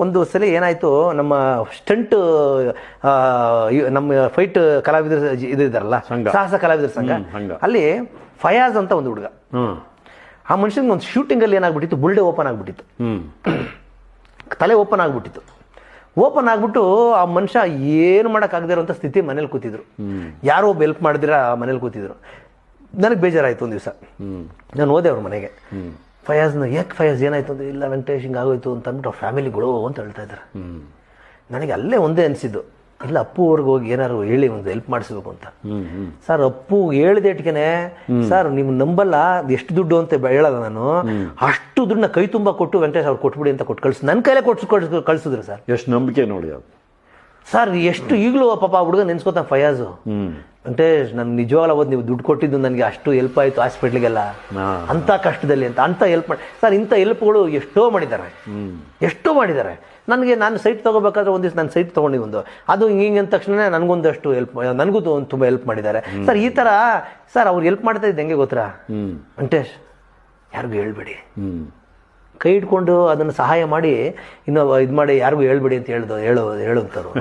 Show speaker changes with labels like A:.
A: ಒಂದು ಸಲ ಏನಾಯ್ತು ನಮ್ಮ ಸ್ಟಂಟ್ ನಮ್ಮ ಫೈಟ್ ಕಲಾವಿದರ ಇದಾರಲ್ಲ. ಸಾಹಸ ಕಲಾವಿದರ ಸಂಘ. ಅಲ್ಲಿ ಫಯಾಜ್ ಅಂತ ಒಂದು ಹುಡುಗ. ಆ ಮನುಷ್ಯನಿಗೆ ಒಂದು ಶೂಟಿಂಗ್ ಅಲ್ಲಿ ಏನಾಗ್ಬಿಟ್ಟಿತ್ತು ಬುಲ್ಡೆ ಓಪನ್ ಆಗ್ಬಿಟ್ಟಿತ್ತು. ತಲೆ ಓಪನ್ ಆಗ್ಬಿಟ್ಟಿತ್ತು. ಓಪನ್ ಆಗ್ಬಿಟ್ಟು ಆ ಮನುಷ್ಯ ಏನು ಮಾಡೋಕ್ಕಾಗದೇ ಇರೋಂಥ ಸ್ಥಿತಿ ಮನೇಲಿ ಕೂತಿದ್ರು. ಯಾರೋ ಒಬ್ಬ ಹೆಲ್ಪ್ ಮಾಡಿದಿರ ಮನೇಲಿ ಕೂತಿದ್ರು. ನನಗೆ ಬೇಜಾರಾಯ್ತು ಒಂದು ದಿವಸ. ನಾನು ಹೋದೆ ಅವ್ರ ಮನೆಗೆ. ಫಯಾಜ್ನ ಯಾಕೆ ಫಯಾಜ್ ಏನಾಯ್ತು ಅಂದ್ರೆ ಇಲ್ಲ ವೆಂಕಟೇಶ್ ಹಿಂಗೆ ಆಗೋಯ್ತು ಅಂತ ಅಂದ್ಬಿಟ್ಟು ಅವ್ರ ಫ್ಯಾಮಿಲಿಗಳು ಅಂತ ಹೇಳ್ತಾ ಇದ್ದಾರೆ ನನಗೆ ಅಲ್ಲೇ ಒಂದೇ ಅನಿಸಿದ್ದು ಇಲ್ಲ ಅಪ್ಪು ಅವ್ರಿಗೆ ಹೋಗಿ ಏನಾದ್ರು ಹೇಳಿ ಒಂದು ಹೆಲ್ಪ್ ಮಾಡಿಸ್ಬೇಕು ಅಂತ. ಸರ್ ಅಪ್ಪು ಹೇಳಿದೆಟ್ಗೆನೆ ಸರ್ ನಿಮ್ ನಂಬಲ್ಲ ಎಷ್ಟು ದುಡ್ಡು ಅಂತ ಹೇಳಲ್ಲ ನಾನು. ಅಷ್ಟು ದುಡ್ಡನ್ನ ಕೈ ತುಂಬ ಕೊಟ್ಟು ವೆಂಕಟೇಶ್ ಅವ್ರು ಕೊಟ್ಬಿಡಿ ಅಂತ ಕೊಟ್ಟು ಕಳ್ಸಿ ನನ್ನ ಕೈಲೇ ಕೊಟ್ಟು ಕಳ್ಸ್ ಕಳ್ಸಿದ್ರು ಸರ್.
B: ಎಷ್ಟು ನಂಬಿಕೆ ನೋಡಿ ಅದು.
A: ಸರ್ ಎಷ್ಟು ಈಗಲೂ ಪಾಪ ಹುಡುಗ ನೆನ್ಸ್ಕೊತಾನೆ ಫಯಾಜು.
B: ಹ್ಮ್
A: ನನ್ಗೆ ನನ್ ನಿಜವಾಗ್ಲೂ ಅವತ್ತು ನೀವು ದುಡ್ಡು ಕೊಟ್ಟಿದ್ದು ನನಗೆ ಅಷ್ಟು ಹೆಲ್ಪ್ ಆಯ್ತು ಹಾಸ್ಪಿಟ್ಲಿಗೆಲ್ಲ
B: ಅಂಥ
A: ಅಂತ ಕಷ್ಟದಲ್ಲಿ ಅಂತ ಅಂತ ಹೆಲ್ಪ್ ಮಾಡಿ ಸರ್ ಇಂಥ ಹೆಲ್ಪ್ಗಳು ಎಷ್ಟೋ ಮಾಡಿದ್ದಾರೆ. ಎಷ್ಟೋ ಮಾಡಿದ್ದಾರೆ. ನನಗೆ ನಾನು ಸೈಟ್ ತಗೋಬೇಕಾದ್ರೆ ಒಂದಿವ್ಸ ನಾನು ಸೈಟ್ ತೊಗೊಂಡಿ ಒಂದು. ಅದು ಹಿಂಗೆ ಅಂದ ತಕ್ಷಣ ನನಗೊಂದಷ್ಟು ಹೆಲ್ಪ್ ನನಗೂ ತುಂಬ ಹೆಲ್ಪ್ ಮಾಡಿದ್ದಾರೆ. ಸರ್ ಈ ಥರ ಸರ್ ಅವ್ರು ಹೆಲ್ಪ್ ಮಾಡ್ತಾ ಇದ್ದೆ ಹೆಂಗೆ ಗೊತ್ತಾ? ಅಂಟೇಶ್ ಯಾರಿಗೂ ಹೇಳ್ಬೇಡಿ. ಕೈ ಇಟ್ಕೊಂಡು ಅದನ್ನು ಸಹಾಯ ಮಾಡಿ ಇನ್ನು ಇದು ಮಾಡಿ ಯಾರಿಗೂ ಹೇಳ್ಬೇಡಿ ಅಂತ ಹೇಳ್ದು ಹೇಳೋ ಹೇಳುವಂಥವ್ರು